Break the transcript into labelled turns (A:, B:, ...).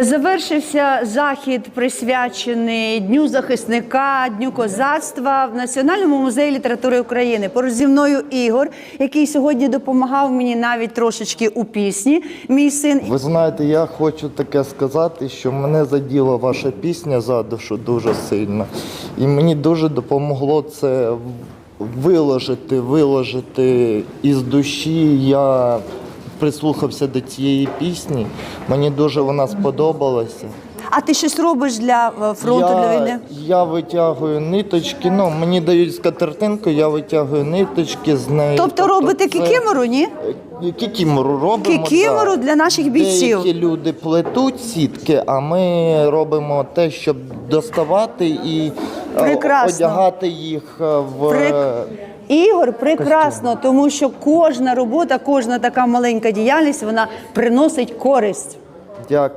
A: Завершився захід, присвячений Дню захисника, Дню козацтва в Національному музеї літератури України. Поруч зі мною Ігор, який сьогодні допомагав мені навіть трошечки у пісні. Мій син
B: Ви знаєте, я хочу таке сказати, що мене заділа ваша пісня за душу дуже сильно. І мені дуже допомогло це виложити, виложити із душі. Я прислухався до цієї пісні. Мені дуже вона сподобалася.
A: А ти щось робиш для е, фронту
B: я,
A: для війни?
B: Я витягую ниточки. Ну, мені дають скатертинку, я витягую ниточки з неї.
A: Тобто робите
B: це-
A: кікімору, ні?
B: Кікімору робимо.
A: Кікімору
B: да.
A: для наших бійців.
B: Деякі люди плетуть сітки, а ми робимо те, щоб доставати і е,
A: Прекрасно.
B: одягати їх е, в
A: Прик- Ігор, прекрасно, тому що кожна робота, кожна така маленька діяльність, вона приносить користь.
B: дякую.